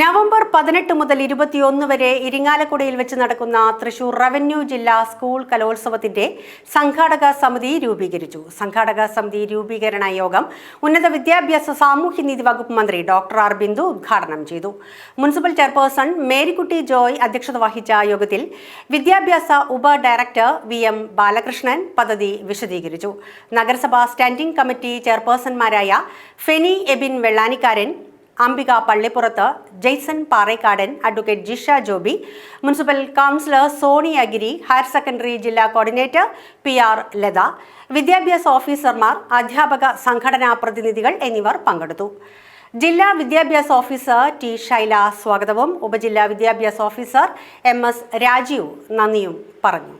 November പതിനെട്ട് മുതൽ ഇരുപത്തിയൊന്ന് വരെ ഇരിങ്ങാലക്കുടയിൽ വെച്ച് നടക്കുന്ന തൃശൂർ റവന്യൂ ജില്ലാ സ്കൂൾ കലോത്സവത്തിന്റെ സംഘാടക സമിതി രൂപീകരിച്ചു. സംഘാടക സമിതി രൂപീകരണ യോഗം ഉന്നത വിദ്യാഭ്യാസ സാമൂഹ്യനീതി വകുപ്പ് മന്ത്രി ഡോക്ടർ ആർ ബിന്ദു ഉദ്ഘാടനം ചെയ്തു. മുനിസിപ്പൽ ചെയർപേഴ്സൺ മേരിക്കുട്ടി ജോയ് അധ്യക്ഷത വഹിച്ച യോഗത്തിൽ വിദ്യാഭ്യാസ ഉപ ഡയറക്ടർ വി എം ബാലകൃഷ്ണൻ പദ്ധതി വിശദീകരിച്ചു. നഗരസഭാ standing committee ചെയർപേഴ്സൺമാരായ Feni Ebin Vellanikkaran Ambika Pallipurath Jaison Parekkadan advocate Jisha Joby municipal councillor Soni Agiri higher secondary ജില്ലാ കോർഡിനേറ്റർ പി ആർ ലത വിദ്യാഭ്യാസ ഓഫീസർമാർ അധ്യാപക സംഘടനാ പ്രതിനിധികൾ എന്നിവർ പങ്കെടുത്തു. ജില്ലാ വിദ്യാഭ്യാസ ഓഫീസർ ടി ശൈല സ്വാഗതവും ഉപജില്ലാ വിദ്യാഭ്യാസ ഓഫീസർ എം എസ് രാജീവ് നന്ദിയും പറഞ്ഞു.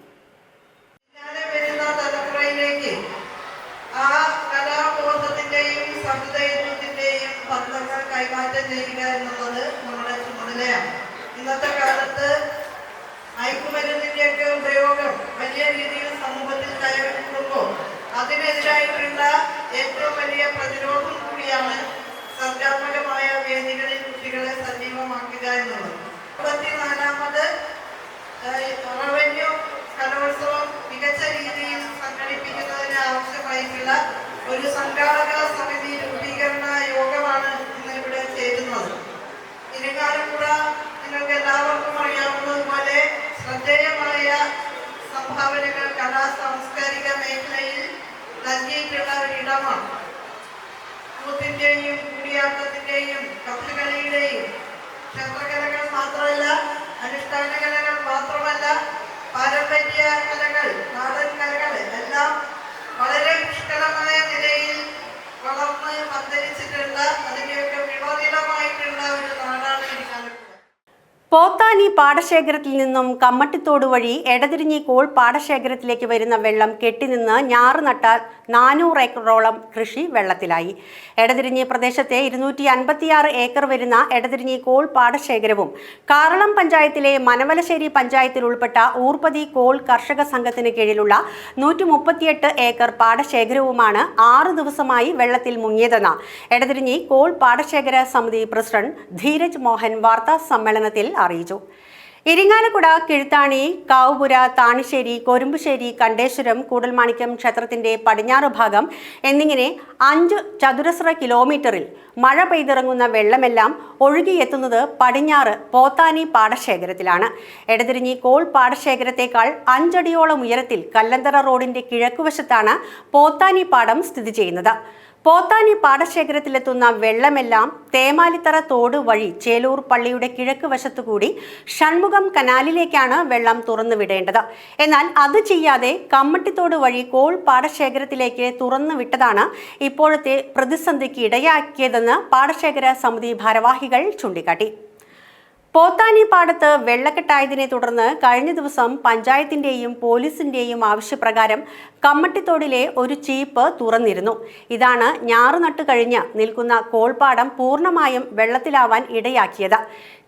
കൈമാറ്റം ചെയ്യുക എന്നുള്ളത് നമ്മുടെ ചുമതലയാണ്. ഇന്നത്തെ കാലത്ത് മയക്കുമരുന്നിന്റെയൊക്കെ ഉപയോഗം വലിയ രീതിയിൽ സമൂഹത്തിൽ കയറിക്കൂടുമ്പോൾ അതിനെതിരായിട്ടുള്ള ഏറ്റവും വലിയ പ്രതിരോധം കൂടിയാണ് സർഗാത്മകമായ വേദികളിൽ കുട്ടികളെ സജീവമാക്കുക എന്നുള്ളത്. അറുപത്തിനാലാമത് റവന്യൂ കലോത്സവം മികച്ച രീതിയിൽ സംഘടിപ്പിക്കുന്നതിന് ആവശ്യമായിട്ടുള്ള ഒരു സംഘാടക സമിതി രൂപീകരണ യോഗമാണ് ഇന്ന് ഇവിടെ ചേരുന്നത് ഇരിങ്ങാലക്കുട നിങ്ങൾക്ക് എല്ലാവർക്കും അറിയാവുന്നതുപോലെ ശ്രദ്ധേയമായ സംഭാവനകൾ കലാ സാംസ്കാരിക മേഖലയിൽ നൽകിയിട്ടുള്ള ഒരിടമാണ്. കൂത്തിന്റെയും കൂടിയാട്ടത്തിന്റെയും കഥകളിയുടെയും ക്ഷേത്രകലകൾ മാത്രമല്ല അനുഷ്ഠാന കലകൾ മാത്രമല്ല പാരമ്പര്യ കലകൾ നാടൻ കലകൾ എല്ലാം പോത്താനി പാടശേഖരത്തിൽ നിന്നും കമ്മട്ടിത്തോട് വഴി എടതിരിഞ്ഞി കോൾ പാടശേഖരത്തിലേക്ക് വരുന്ന വെള്ളം കെട്ടിനിന്ന് ഞാറ് നട്ടാൽ നാനൂറ് ഏക്കറോളം കൃഷി വെള്ളത്തിലായി. എടതിരിഞ്ഞി പ്രദേശത്തെ ഇരുന്നൂറ്റി അൻപത്തിയാറ് ഏക്കർ വരുന്ന എടതിരിഞ്ഞി കോൾ പാടശേഖരവും കാറളം പഞ്ചായത്തിലെ മനവലശ്ശേരി പഞ്ചായത്തിൽ ഉൾപ്പെട്ട ഊർപ്പതി കോൾ കർഷക സംഘത്തിന് കീഴിലുള്ള നൂറ്റി മുപ്പത്തിയെട്ട് ഏക്കർ പാടശേഖരവുമാണ് ആറ് ദിവസമായി വെള്ളത്തിൽ മുങ്ങിയതെന്ന് എടതിരിഞ്ഞി കോൾ പാടശേഖര സമിതി പ്രസിഡന്റ് ധീരജ് മോഹൻ വാർത്താ സമ്മേളനത്തിൽ അറിയിച്ചു. ഇരിങ്ങാലക്കുട കിഴുത്താണി കാവുപുര താണിശ്ശേരി കൊരുമ്പുശ്ശേരി കണ്ടേശ്വരം കൂടൽമാണിക്യം ക്ഷേത്രത്തിന്റെ പടിഞ്ഞാറ് ഭാഗം എന്നിങ്ങനെ അഞ്ച് ചതുരശ്ര കിലോമീറ്ററിൽ മഴ പെയ്തിറങ്ങുന്ന വെള്ളമെല്ലാം ഒഴുകിയെത്തുന്നത് പടിഞ്ഞാറ് പോത്താനി പാടശേഖരത്തിലാണ്. എടതിരിഞ്ഞി കോൾ പാടശേഖരത്തേക്കാൾ അഞ്ചടിയോളം ഉയരത്തിൽ കല്ലന്തറ റോഡിന്റെ കിഴക്കുവശത്താണ് പോത്താനി പാടം സ്ഥിതി ചെയ്യുന്നത്. പോത്താനി പാടശേഖരത്തിലെത്തുന്ന വെള്ളമെല്ലാം തേമാലിത്തറ തോട് വഴി ചേലൂർ പള്ളിയുടെ കിഴക്ക് വശത്തുകൂടി ഷൺമുഖം കനാലിലേക്കാണ് വെള്ളം തുറന്നു വിടേണ്ടത്. എന്നാൽ അത് ചെയ്യാതെ കമ്മട്ടിത്തോട് വഴി കോൾ പാടശേഖരത്തിലേക്ക് തുറന്നു വിട്ടതാണ് ഇപ്പോഴത്തെ പ്രതിസന്ധിക്ക് ഇടയാക്കിയതെന്ന് പാടശേഖര സമിതി ഭാരവാഹികൾ ചൂണ്ടിക്കാട്ടി. പോത്താനി പാടത്ത് വെള്ളക്കെട്ടായതിനെ തുടർന്ന് കഴിഞ്ഞ ദിവസം പഞ്ചായത്തിന്റെയും പോലീസിന്റെയും ആവശ്യപ്രകാരം കമ്മട്ടിത്തോടിലെ ഒരു ചീപ്പ് തുറന്നിരുന്നു. ഇതാണ് ഞാറുനട്ട് കഴിഞ്ഞ് നിൽക്കുന്ന കോൾപാടം പൂർണമായും വെള്ളത്തിലാവാൻ ഇടയാക്കിയത്.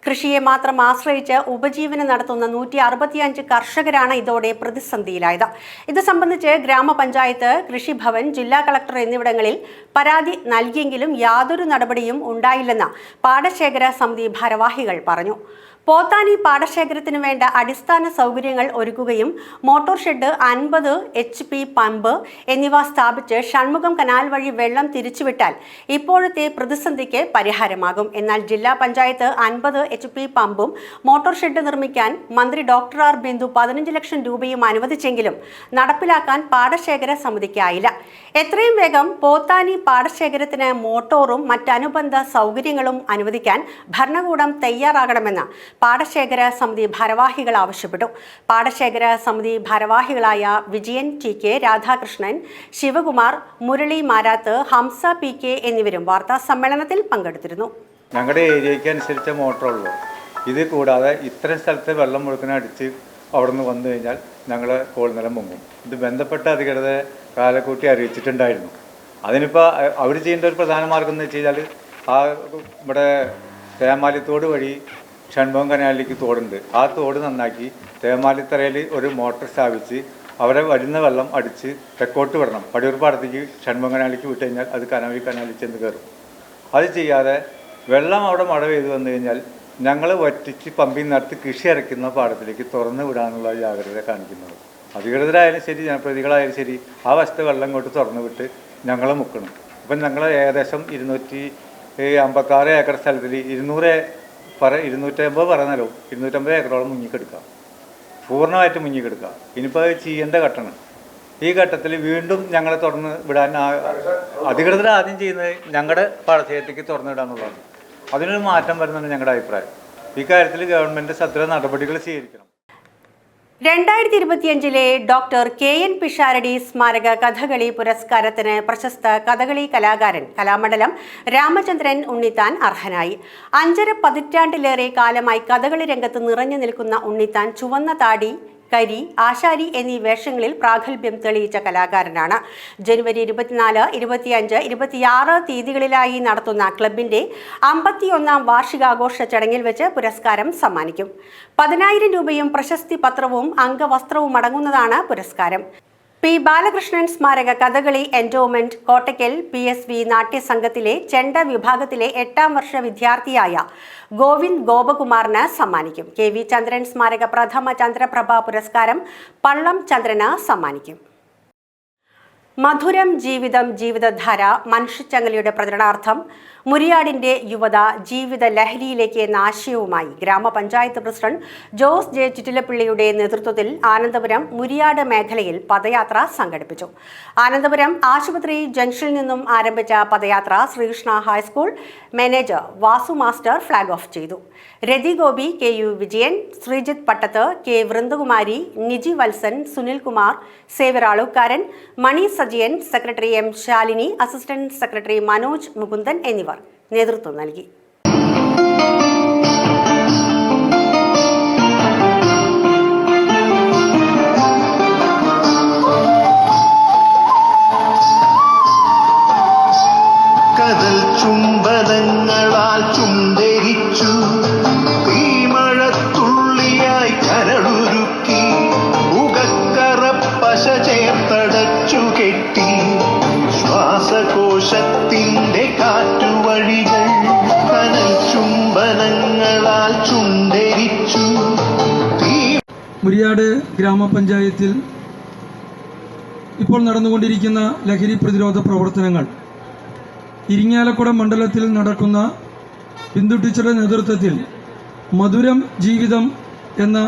കൃഷിയെ മാത്രം ആശ്രയിച്ച് ഉപജീവനം നടത്തുന്ന നൂറ്റി അറുപത്തിയഞ്ച് കർഷകരാണ് ഇതോടെ പ്രതിസന്ധിയിലായത്. ഇത് സംബന്ധിച്ച് ഗ്രാമപഞ്ചായത്ത് കൃഷിഭവൻ ജില്ലാ കളക്ടർ എന്നിവിടങ്ങളിൽ പരാതി നൽകിയെങ്കിലും യാതൊരു നടപടിയും ഉണ്ടായില്ലെന്ന് പാടശേഖര സമിതി ഭാരവാഹികൾ പറഞ്ഞു. പോത്താനി പാടശേഖരത്തിന് വേണ്ട അടിസ്ഥാന സൗകര്യങ്ങൾ ഒരുക്കുകയും മോട്ടോർ ഷെഡ് അൻപത് എച്ച് പി പമ്പ് എന്നിവ സ്ഥാപിച്ച് ഷൺമുഖം കനാൽ വഴി വെള്ളം തിരിച്ചുവിട്ടാൽ ഇപ്പോഴത്തെ പ്രതിസന്ധിക്ക് പരിഹാരമാകും. എന്നാൽ ജില്ലാ പഞ്ചായത്ത് അൻപത് എച്ച് പി പമ്പും മോട്ടോർ ഷെഡ് നിർമ്മിക്കാൻ മന്ത്രി ഡോക്ടർ ആർ ബിന്ദു പതിനഞ്ച് ലക്ഷം രൂപയും അനുവദിച്ചെങ്കിലും നടപ്പിലാക്കാൻ പാടശേഖര സമിതിക്കായില്ല. എത്രയും വേഗം പോത്താനി പാടശേഖരത്തിന് മോട്ടോറും മറ്റനുബന്ധ സൗകര്യങ്ങളും അനുവദിക്കാൻ ഭരണകൂടം തയ്യാറാകണമെന്ന് പാടശേഖര സമിതി ഭാരവാഹികൾ ആവശ്യപ്പെട്ടു. പാടശേഖര സമിതി ഭാരവാഹികളായ Vijayan T K Radhakrishnan Sivakumar Murali Marath Hamsa P K എന്നിവരും വാർത്താ സമ്മേളനത്തിൽ പങ്കെടുത്തിരുന്നു. ഞങ്ങളുടെ ഏരിയയ്ക്ക് അനുസരിച്ച മോട്ടറുള്ളൂ ഇത് കൂടാതെ ഇത്തരം സ്ഥലത്ത് വെള്ളം മുഴുക്കനെ അടിച്ച് അവിടെ നിന്ന് വന്നു കഴിഞ്ഞാൽ ഞങ്ങൾ കോൾനിലം മുങ്ങും ഇത് ബന്ധപ്പെട്ട അധികൃതരെ കാലക്കൂട്ടി അറിയിച്ചിട്ടുണ്ടായിരുന്നു. അതിനിപ്പോൾ അവർ ചെയ്യേണ്ട ഒരു പ്രധാന മാർഗം എന്ന് വെച്ച് കഴിഞ്ഞാൽ ആ ഇവിടെ തേമാലിത്തോട് വഴി ഷൺമുഖം കനാലിലേക്ക് തോടുണ്ട്. ആ തോട് നന്നാക്കി തേമാലിത്തറയിൽ ഒരു മോട്ടർ സ്ഥാപിച്ച് അവരെ വരുന്ന വെള്ളം അടിച്ച് തെക്കോട്ട് വിടണം. പടിയൂർ പാടത്തേക്ക് കനാലിലേക്ക് വിട്ട് കഴിഞ്ഞാൽ അത് കനാവി കനാലിൽ ചെന്ന് കയറും. അത് ചെയ്യാതെ വെള്ളം അവിടെ മഴ പെയ്തു വന്നു കഴിഞ്ഞാൽ ഞങ്ങൾ വറ്റിച്ച് പമ്പിൽ നടത്തി കൃഷി ഇറക്കുന്ന പാടത്തിലേക്ക് തുറന്നു വിടാനുള്ള ജാഗ്രത കാണിക്കുന്നത്. അധികൃതരായാലും ശരി ജനപ്രതികളായാലും ശരി ആ വശത്തെ വെള്ളം ഇങ്ങോട്ട് തുറന്നു വിട്ട് ഞങ്ങൾ മുക്കണം. അപ്പം ഞങ്ങൾ ഏകദേശം ഇരുന്നൂറ്റി അമ്പത്താറ് ഏക്കർ സ്ഥലത്തിൽ ഇരുന്നൂറ് പറ ഇരുന്നൂറ്റമ്പത് പറഞ്ഞാലോ? ഇരുന്നൂറ്റമ്പത് ഏക്കറോളം മുങ്ങിക്കെടുക്കാം. പൂർണമായിട്ട് മുങ്ങിക്കെടുക്കാം. ഇനിയിപ്പോൾ ചെയ്യേണ്ട ഘട്ടമാണ്. ഈ ഘട്ടത്തിൽ വീണ്ടും ഞങ്ങളെ തുറന്ന് വിടാൻ അധികൃതർ ആദ്യം ചെയ്യുന്നത് ഞങ്ങളുടെ പാടശേഖരത്തേക്ക് തുറന്നു വിടാന്നുള്ളതാണ്. അതിനൊരു മാറ്റം വരുന്നതാണ് ഞങ്ങളുടെ അഭിപ്രായം. ഇക്കാര്യത്തിൽ ഗവൺമെന്റ് സത്വര നടപടികൾ സ്വീകരിക്കണം. രണ്ടായിരത്തി ഇരുപത്തിയഞ്ചിലെ ഡോക്ടർ കെ എൻ പിഷാരടി സ്മാരക കഥകളി പുരസ്കാരത്തിന് പ്രശസ്ത കഥകളി കലാകാരൻ കലാമണ്ഡലം രാമചന്ദ്രൻ ഉണ്ണിത്താൻ അർഹനായി. അഞ്ചര പതിറ്റാണ്ടിലേറെ കാലമായി കഥകളി രംഗത്ത് നിറഞ്ഞു നിൽക്കുന്ന ഉണ്ണിത്താൻ ചുവന്ന താടി കരി ആശാരി എന്നീ വേഷങ്ങളിൽ പ്രാഗൽഭ്യം തെളിയിച്ച കലാകാരനാണ്. ജനുവരി ഇരുപത്തിനാല് ഇരുപത്തിയഞ്ച് ഇരുപത്തിയാറ് തീയതികളിലായി നടത്തുന്ന ക്ലബിന്റെ അമ്പത്തിയൊന്നാം വാർഷികാഘോഷ ചടങ്ങിൽ വെച്ച് പുരസ്കാരം സമ്മാനിക്കും. പതിനായിരം രൂപയും പ്രശസ്തി പത്രവും അംഗവസ്ത്രവും അടങ്ങുന്നതാണ് പുരസ്കാരം. പി ബാലകൃഷ്ണൻ സ്മാരക Kathakali endowment Kottakkal P S V നാട്യസംഘത്തിലെ ചെണ്ട വിഭാഗത്തിലെ എട്ടാം വർഷ വിദ്യാർത്ഥിയായ ഗോവിന്ദ് ഗോപകുമാറിന് സമ്മാനിക്കും. കെ വി ചന്ദ്രൻ സ്മാരക പ്രഥമ ചന്ദ്രപ്രഭ പുരസ്കാരം പള്ളം ചന്ദ്രന് സമ്മാനിക്കും. മധുരം ജീവിതം ജീവിതധാര മനുഷ്യച്ചങ്ങലിയുടെ പ്രചരണാർത്ഥം മുരിയാടിന്റെ യുവത ജീവിത ലഹരിയിലേക്ക് എന്ന ആശയവുമായി ഗ്രാമപഞ്ചായത്ത് പ്രസിഡന്റ് ജോസ് ജെ ചിറ്റിലപ്പിള്ളിയുടെ നേതൃത്വത്തിൽ ആനന്ദപുരം മുരിയാട് മേഖലയിൽ പദയാത്ര സംഘടിപ്പിച്ചു. ആനന്ദപുരം ആശുപത്രി ജംഗ്ഷനിൽ നിന്നും ആരംഭിച്ച പദയാത്ര Sreekrishna high school manager Vasu master flag off ചെയ്തു. Rathi Gopi K U Vijayan Sreejith Pattath K Vrindakumari Niji Valsan Sunilkumar സേവരാളുക്കാരൻ Mani Sajiyan secretary M Shalini assistant secretary Manoj Mukundan എന്നിവർ. നേതൃത്വം നൽകി. മുരിയാട് ഗ്രാമപഞ്ചായത്തിൽ ഇപ്പോൾ നടന്നുകൊണ്ടിരിക്കുന്ന ലഹരി പ്രതിരോധ പ്രവർത്തനങ്ങൾ. ഇരിങ്ങാലക്കുട മണ്ഡലത്തിൽ നടക്കുന്ന ബിന്ദു നേതൃത്വത്തിൽ മധുരം ജീവിതം എന്ന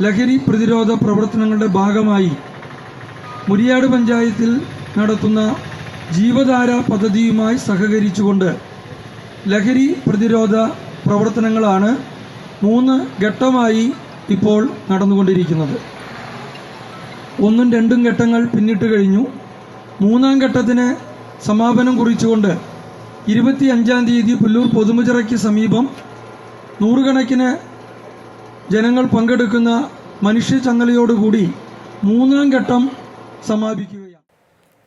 ലഹരി പ്രതിരോധ പ്രവർത്തനങ്ങളുടെ ഭാഗമായി മുരിയാട് പഞ്ചായത്തിൽ നടത്തുന്ന ജീവധാര പദ്ധതിയുമായി സഹകരിച്ചുകൊണ്ട് ലഹരി പ്രതിരോധ പ്രവർത്തനങ്ങളാണ് മൂന്ന് ഘട്ടമായി ഇപ്പോൾ നടന്നുകൊണ്ടിരിക്കുന്നത്. ഒന്നും രണ്ടും ഘട്ടങ്ങൾ പിന്നിട്ട് കഴിഞ്ഞു. മൂന്നാം ഘട്ടത്തിന് സമാപനം കുറിച്ചുകൊണ്ട് ഇരുപത്തി അഞ്ചാം തീയതി പുല്ലൂർ പൊതുമുചിറയ്ക്ക് സമീപം നൂറുകണക്കിന് ജനങ്ങൾ പങ്കെടുക്കുന്ന മനുഷ്യചങ്ങലയോടുകൂടി മൂന്നാം ഘട്ടം സമാപിക്കുകയാണ്.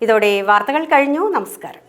ഇതോടെ വാർത്തകൾ കഴിഞ്ഞു. നമസ്കാരം.